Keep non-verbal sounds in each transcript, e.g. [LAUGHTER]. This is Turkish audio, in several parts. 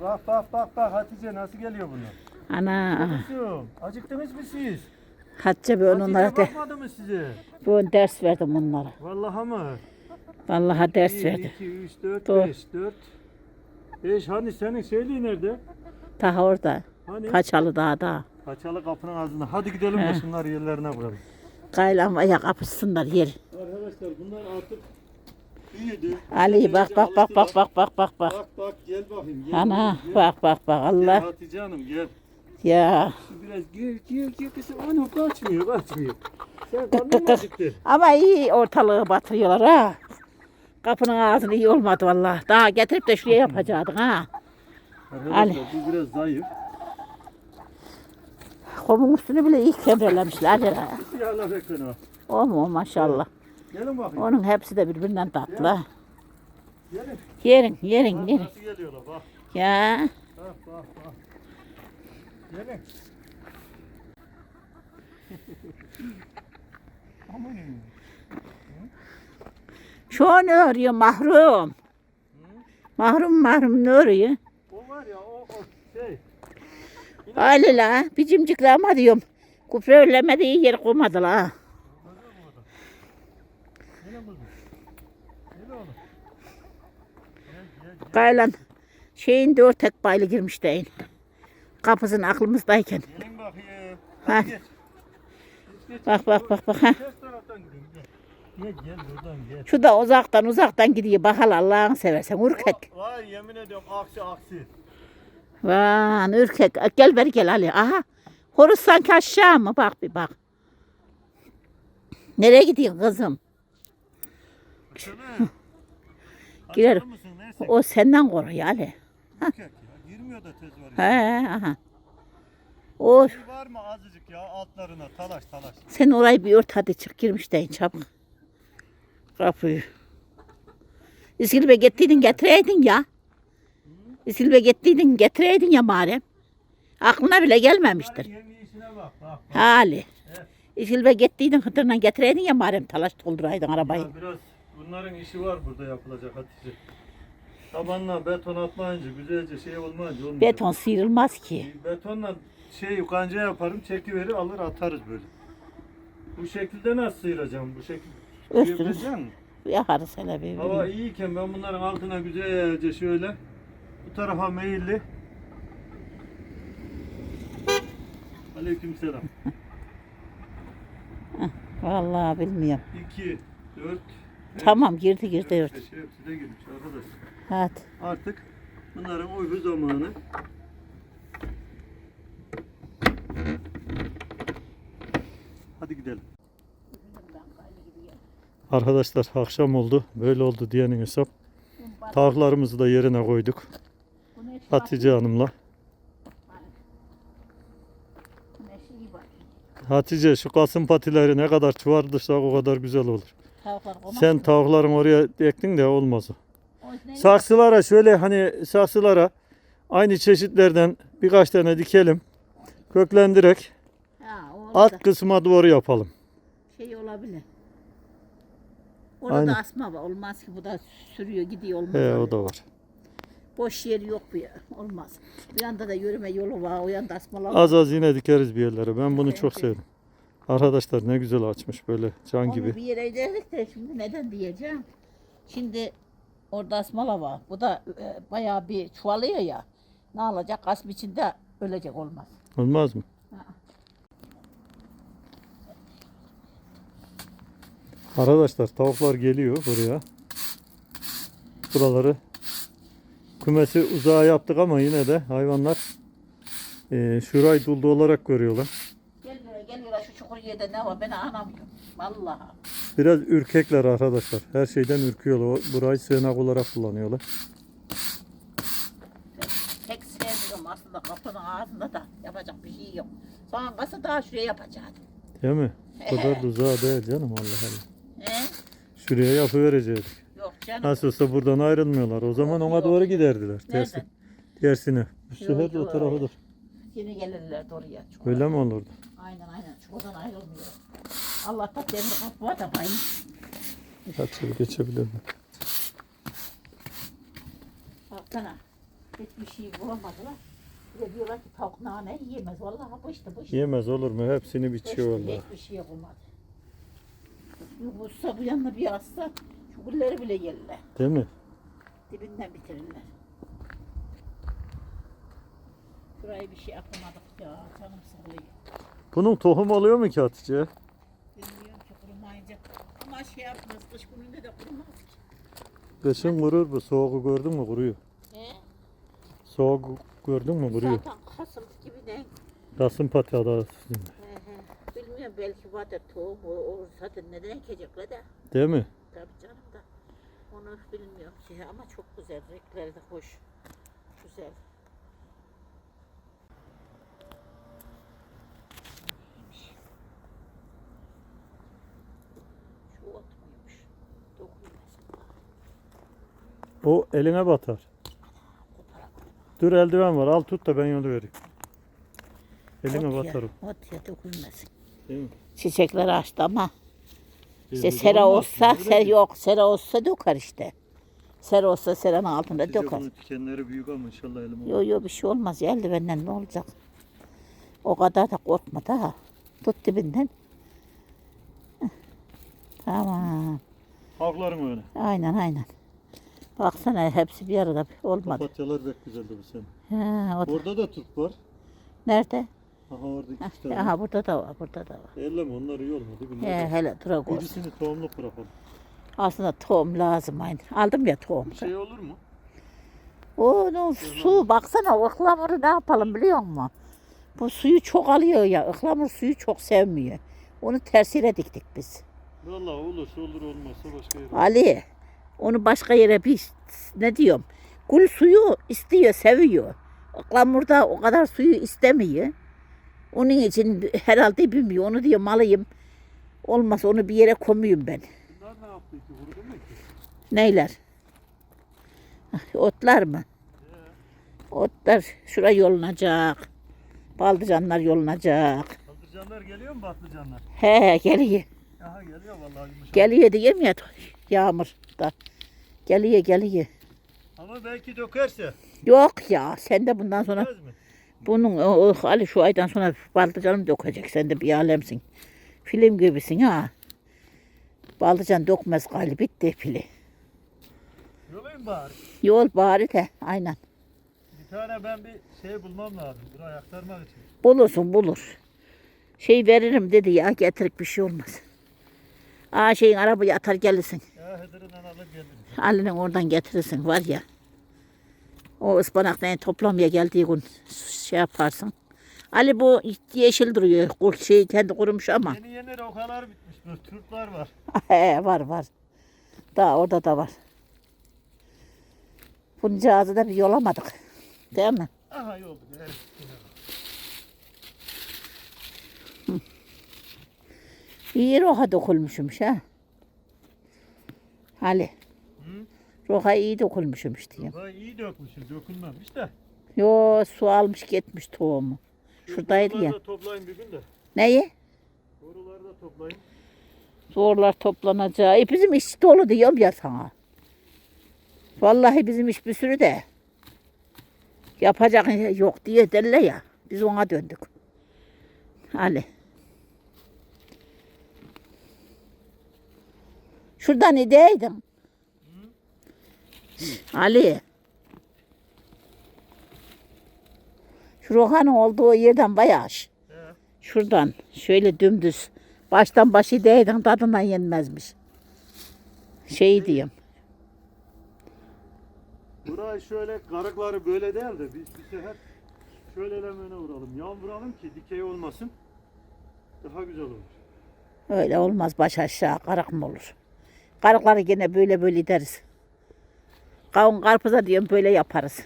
Bak bak bak bak Hatice nasıl geliyor bunlar? Ana. Kızım acıktınız mı siz? Hatice ben onlara Hatice de, bakmadı mı size? ben ders verdim onlara. Vallahi mı? Vallahi ders 1, verdim. 2, 3, 4, Doğru. 5, 4. 5 hani senin şeyliği nerede? Daha orada. Hani? Kaçalı dağda. Kaçalı kapının ağzında. Hadi gidelim de şunları yerlerine koyalım. Kaylamaya kapışsınlar yer. Arkadaşlar bunlar artık Ali bak bak bak bak bak bak bak bak. Bak bak gel bakayım. Gel Ana bakayım, gel. bak bak bak Gel Allah. Hatice Hanım gel. Ya. Şu Biraz gel gel gel kızım. Ana kaçmıyor kaçmıyor. Sen Kık kık kık. Ama iyi ortalığı batırıyorlar ha. Kapının ağzını iyi olmadı vallahi. Daha getirip de şuraya yapacaktın ha. Arkadaşlar bu biraz zayıf. Komun üstünü bile iyi kevrelemişler. ya. Siyahla beklen o. O mu maşallah. Gelin bakayım. Onun hepsi de birbirinden tatlı. Gelin. Yerin yerin Bak yerin. nasıl geliyorlar bak. Ya. Bak bak bak. Gelin. Şu an ne arıyor mahrum. Mahrum mahrum ne arıyor? O var ya o, o şey. Öyle la. Bir cimcikle ama diyorum. Küfürlemediği yer koymadılar. ha. Gelin kızım. Gel oğlum. Gel gel gel. Kaylan şeyin dört tek baylı girmiş değil. Kapısının aklımızdayken. Gelin bakayım. Ha. Hadi geç. Geç, geç. Bak bak bak bak. ha. Gel. Gel buradan gel. Şu da uzaktan uzaktan gidiyor. Bakal Allah'ını seversen ürkek. Vay yemin ediyorum aksi aksi. Van ürkek. Gel beri gel Ali. Aha. Horus sanki aşağı mı? Bak bir bak. Nereye gidiyorsun kızım? Baksana. Neyse. O senden koruyor Ali. Girmiyor da tez var ya. He aha. O Şey var mı azıcık ya altlarına talaş talaş. sen orayı bir ört hadi çık girmiş deyin çabuk. Kapıyı. İskilbe gittiydin getireydin ya. İskilbe gittiydin getireydin ya Muharrem. Aklına bile gelmemiştir. Bak bak. bak. Hali. Evet. İskilbe gittiydin hıtırla getireydin ya Muharrem talaş dolduraydın arabayı. Ya biraz bunların işi var burada yapılacak Hatice. Tabanla beton atmayınca güzelce şey olmayınca olmuyor. Beton sıyrılmaz ki. Betonla şey kanca yaparım çekiverir alır atarız böyle. Bu şekilde nasıl sıyıracağım bu şekilde? Üstünü Sıyırabilecek misin? yakarız hele bir. Hava iyiyken ben bunların altına güzelce şöyle bu tarafa meyilli. Aleykümselam. Vallahi bilmiyorum. 2 4 Tamam girdi girdi ört. Hepsi de girmiş arkadaşlar. Hadi. Artık bunların uyku zamanı. Hadi gidelim. Arkadaşlar akşam oldu. Böyle oldu diyenin hesap. Tavuklarımızı da yerine koyduk. Hatice Hanım'la. Hatice şu kasım patileri ne kadar çuvardırsak o kadar güzel olur. Sen tavukların oraya ektin de olmaz o. Saksılara şöyle hani saksılara aynı çeşitlerden birkaç tane dikelim. Köklendirek alt kısma doğru yapalım. şey olabilir. Orada Aynen. asma var. Olmaz ki bu da sürüyor gidiyor olmaz. He öyle. o da var. Boş yer yok bu ya. Olmaz. Bir yanda da yürüme yolu var. O yanda asmalar var. Az az yine dikeriz bir yerlere. Ben bunu çok sevdim. Arkadaşlar ne güzel açmış böyle can Onu gibi. bir yere giderdik de şimdi neden diyeceğim. Şimdi orada asmalar var. Bu da e, bayağı bir çuvalıyor ya. Ne olacak? Asm içinde ölecek olmaz. Olmaz mı? Arkadaşlar tavuklar geliyor buraya. Buraları kümesi uzağa yaptık ama yine de hayvanlar eee şurayı duldu olarak görüyorlar. Gel buraya gel buraya şu çukur yerde ne var ben anlamıyorum. Vallahi. Biraz ürkekler arkadaşlar. Her şeyden ürküyorlar. Burayı sığınak olarak kullanıyorlar. Pek sevmiyorum aslında kapının ağzında da yapacak bir şey yok. Sonrası daha şuraya yapacağız. Değil mi? O kadar da uzağa değil canım Allah Allah. He? Şuraya yapıvereceğiz. Yok canım. Nasıl olsa buradan ayrılmıyorlar. O zaman ona Yok. doğru giderdiler. Tersi, tersine. Bu sefer de o dur. Yine gelirler oraya. Öyle mi olurdu? Aynen aynen. Çukurdan ayrılmıyor. Allah'tan demir kapı var da bayım. Şöyle geçebilir mi? Baksana. Hiçbir şey bulamadılar. Bir de diyorlar ki tavuk nane yiyemez. Vallahi bıştı bıştı. Yemez olur mu? Hepsini Bıştı, biçiyorlar. hiçbir şey olmadı. Yoksa bu yanına bir şu gülleri bile yerler. Değil mi? Dibinden bitirirler. Şurayı bir şey yapamadık ya. Canım sıkılıyor. Bunun tohum oluyor mu ki Hatice? Bilmiyorum ki kurumayınca. Ama şey yapmaz. Kış gününde de kurumaz ki. Kışın kurur bu. Soğuğu gördün mü kuruyor. He? Soğuk gördün mü kuruyor. Zaten Kasım gibi ne? Kasım pati adı sizin. He he. Bilmiyorum belki vardır tohum o, o zaten neden ekecekler de. Değil mi? Tabii canım da. Onu bilmiyorum ki ama çok güzel. Renkleri de hoş. Güzel. Şu ot muymuş? Dokunmasın. O eline batar. Dur eldiven var. Al tut da ben yolu vereyim. Eline Ot batar o. ot ya dokunmasın. Değil mi? Çiçekler açtı ama işte sera olmaz olsa, ser yok sera olsa döker işte. Sera olsa seranın altında Hatice döker. bunun dikenleri büyük ama inşallah elim Yok yok bir şey olmaz ya eldivenden ne olacak? O kadar da korkma da. Tut dibinden. Tamam. Haklarım öyle. Aynen aynen. Baksana hepsi bir arada olmadı. Papatyalar pek güzeldi bu sene. Ha, o- Orada da tut var. nerede? Aha orada iki tane. Aha burada da var, burada da var. Elleme onlar iyi olmadı. Bunlar He, da- hele dura koy. Birisini tohumluk bırakalım. Aslında tohum lazım aynı. Aldım ya tohum. Bir şey olur mu? Onun su baksana ıhlamuru ne yapalım biliyor musun? Bu suyu çok alıyor ya. Ihlamur suyu çok sevmiyor. Onu tersiyle diktik biz. Vallahi olursa olur olmazsa başka yere. Ali onu başka yere bir ne diyorum? Gül suyu istiyor, seviyor. Ihlamurda o kadar suyu istemiyor. Onun için herhalde bilmiyor. Onu diyor alayım. Olmaz onu bir yere koymayayım ben. Bunlar ne yaptı ki? Vurdu mu ki? Neyler? Ah, Otlar mı? Otlar şura yolunacak. Baldıcanlar yolunacak. Patlıcanlar geliyor mu patlıcanlar? He geliyor. Aha geliyor vallahi yumuşak. Geliyor diyeyim ya yağmur da. Geliyor geliyor. Ama belki dökerse. Yok ya sen de bundan sonra mi? bunun o, o, Ali şu aydan sonra baldıcanım dökecek. Sen de bir alemsin. Film gibisin ha. Baldıcan dökmez gali bitti pili. Yolayım bari. Yol bari de aynen. Bir tane ben bir şey bulmam lazım. Buraya aktarmak için. Bulursun bulur. Şey veririm dedi ya getirik bir şey olmaz. Aa şeyin arabayı atar gelirsin. Ali'nin oradan getirirsin var ya. O ıspanaktan toplamaya geldiği gün şey yaparsın. Ali bu yeşil duruyor. Kul şey kendi kurumuş ama. Yeni yeni rokalar bitmiş. Turplar var. [LAUGHS] He, var var. Daha orada da var. Bunca ağzı da bir yolamadık. Değil mi? Aha yoldu. Evet. İyi roha dokulmuşmuş ha. Ali. Hı? Roha iyi dokulmuşmuş diyeyim. Vay iyi dökmüşsün. Dökülmemiş de. Yo su almış gitmiş tohumu. Şu Şuradaydı ya. toplayın bir gün de. Neyi? Boruları da toplayın. Zorlar toplanacağı. E bizim iş dolu diyorum ya sana. Vallahi bizim iş bir sürü de. Yapacak yok diye derler ya. Biz ona döndük. Ali. Şuradan ideydin. Ali. Şu Rohan'ın olduğu yerden bayağı aş. Şuradan şöyle dümdüz. Baştan başı değdin tadından yenmezmiş. Şey diyeyim. Burayı şöyle karıkları böyle değil de biz bir sefer şöyle elemene vuralım. Yan vuralım ki dikey olmasın. Daha güzel olur. Öyle olmaz baş aşağı karak mı olur? Karıkları gene böyle böyle deriz. Kavun karpuza diyorum böyle yaparız.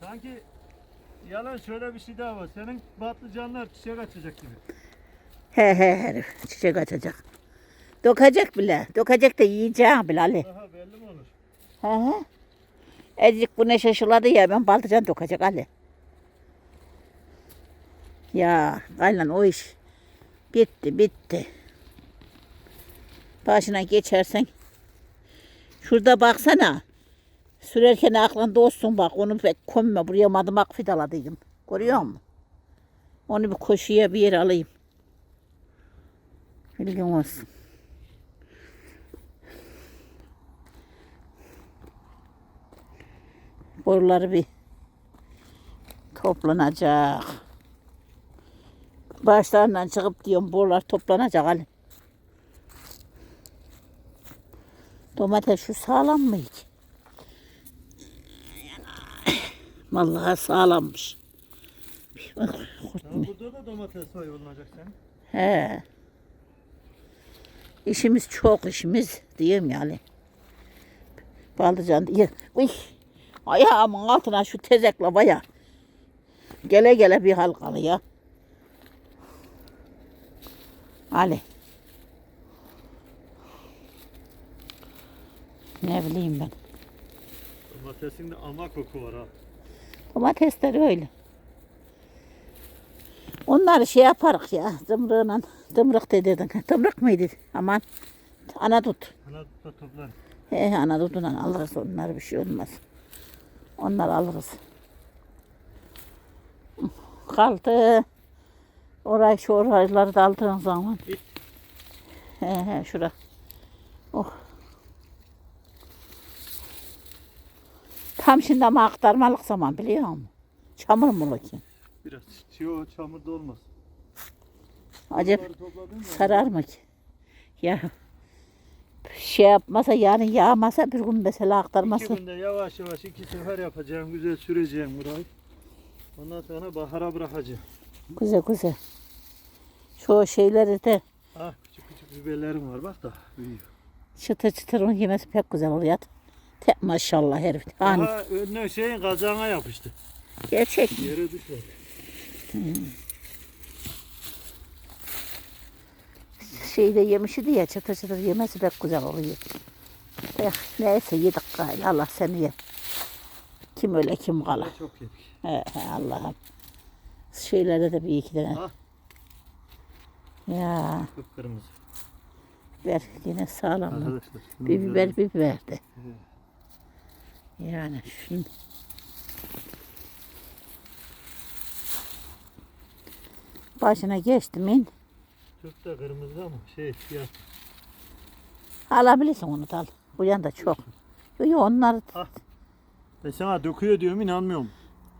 Sanki yalan şöyle bir şey daha var. Senin patlıcanlar çiçek açacak gibi. He he herif çiçek açacak. Dökecek bile. Dökecek de yiyeceğim bile Ali. Daha belli mi olur? He he. Ezicik bu ne şaşıladı ya ben baltıcan dökecek Ali. Ya kaylan o iş bitti bitti. Başına geçersen şurada baksana. Sürerken aklında olsun bak onu pek koyma. Buraya madımak fidaladıydım. Görüyor musun? Onu bir koşuya bir yere alayım. Bilgin olsun. Boruları bir toplanacak. Başlarından çıkıp diyorum borular toplanacak Ali. Domates şu sağlam mı hiç? Vallahi sağlammış. Burada da domates var olacak senin. He. İşimiz çok işimiz diyeyim yani. Baldıcan diye. Uy. Ayağımın altına şu tezekle baya. Gele gele bir halkalı ya. Ali. Ne bileyim ben. Domatesin de ama koku var ha. Domatesler öyle. Onları şey yaparız ya. Zımrığına. Zımrık dedin. Zımrık mıydı? Aman. Ana tut. Hala da toplar. He ana tutundan alırız onları bir şey olmaz. Onları alırız. Kaldı. Orayı şu orayları da aldığın zaman. He he şura. Oh. Tam şimdi ama aktarmalık zaman biliyor musun? Çamur mu ki? Biraz. Yo olmaz. Acaba Bunları topladın mı? sarar mı ki? Ya şey yapmasa yani yağmasa bir gün mesela aktarması. İki günde yavaş yavaş iki sefer yapacağım. Güzel süreceğim burayı. Ondan sonra bahara bırakacağım. Güzel güzel. Şu şeyleri de Ah küçük küçük biberlerim var bak da büyüyor. çıtır çıtır onun yemesi pek güzel oluyor. Te, maşallah herif. Hani Aha önüne şeyin kazağına yapıştı. gerçek mi? Yere düşmedi. Şeyde yemişi diye çıtır çıtır yemesi pek güzel oluyor. Eh, neyse yedik gayrı. Allah seni ye. Kim öyle kim kala. Çok yedik. He, he, Allah'ım. Şeylerde de bir iki tane. Ah. Ya Kıpkırmızı. biber yine sağlam. Bir biber bir biberdi. Yani şimdi başına geçtim in. Çok da kırmızı ama şey siyah. Alabilirsin onu da al. Bu yanda çok. Yo, yo, onlar Ben sana döküyor diyorum inanmıyorum.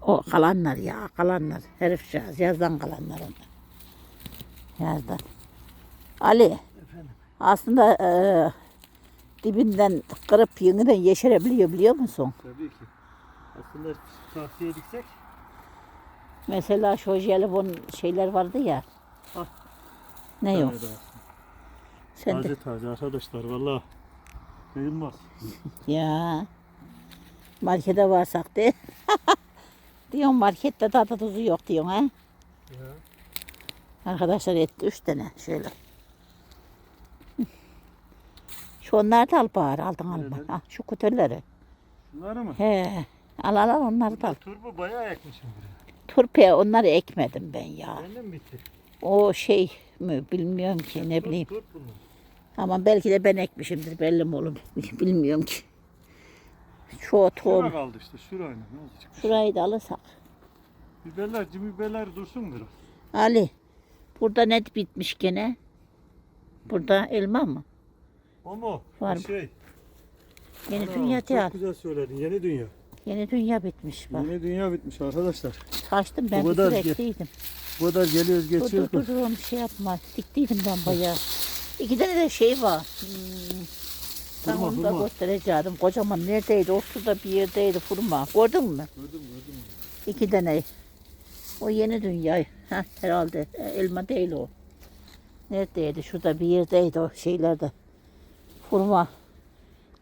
o kalanlar ya kalanlar. Herif şahs yazdan kalanlar onlar. Yazdan. Ali Efendim. aslında e, dibinden kırıp yeniden yeşerebiliyor biliyor musun? Tabii ki. Aslında tavsiye diksek Mesela şu jelibon şeyler vardı ya. Ah. Ne yok? Sen de Taze taze arkadaşlar valla. Kıyılmaz. [LAUGHS] Ya. Markete varsak de. [LAUGHS] diyorsun markette tadı tuzu yok diyorsun ha. Ya. Arkadaşlar etti üç tane şöyle. Şu onları da al bari aldın alma. Nereleri? Ha, şu kutuları. Bunları mı? He. Al al al onları da al. Turbu bayağı ekmişim buraya. Turpe onları ekmedim ben ya. Bende mi bitti? O şey mi bilmiyorum ki ne bileyim. turp bunlar. Ama belki de ben ekmişimdir belli mi oğlum [LAUGHS] bilmiyorum ki. Şu Şura tohum. kaldı işte şurayla. Ne olacak? Şurayı da alırsak. Biberler, biberler dursun biraz. Ali, burada ne bitmiş gene? Burada elma mı? O mu? Var mı? Şey. Yeni Ana, dünya Çok güzel söyledin. Yeni dünya. Yeni dünya bitmiş bak. Yeni dünya bitmiş arkadaşlar. Saçtım ben Bu bir kadar sürü ge- ektiydim. Bu kadar geliyoruz Dur dur geçiyoruz. dur dur, onu şey yapma. Diktiydim ben bayağı. İki tane de şey var. Hmm. Ben onu da göstereceğim. Kocaman neredeydi? O şurada bir yerdeydi fırma. Gördün mü? Gördüm gördüm. İki tane. O yeni dünya. Heh, herhalde. E, Elma değil o. Neredeydi? Şurada bir yerdeydi o şeylerde. Fırma.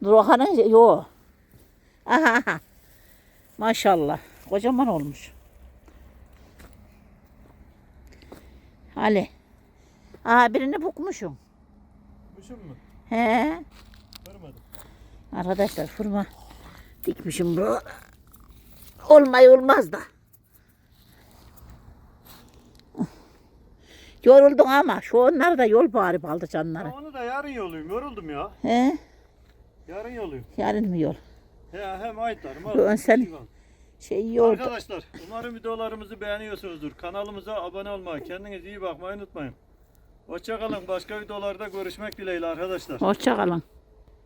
Nurhan'ın yok. Aha, aha. Maşallah. Kocaman olmuş. Ali. Aa birini bukmuşum. Kuşun mu? He. Görmedim. Arkadaşlar fırma dikmişim bu. Olmay olmaz da. Yoruldun ama şu onları da yol bari baldı canları. Onu da yarın yoluyum. Yoruldum ya. He? Yarın yoluyum. Yarın mı yol? He hem ayıtlar. Yo, sen- Şey oldu. Arkadaşlar umarım videolarımızı beğeniyorsunuzdur. Kanalımıza abone olmayı, kendinize iyi bakmayı unutmayın. Hoşçakalın. Başka videolarda görüşmek dileğiyle arkadaşlar. Hoşça kalın.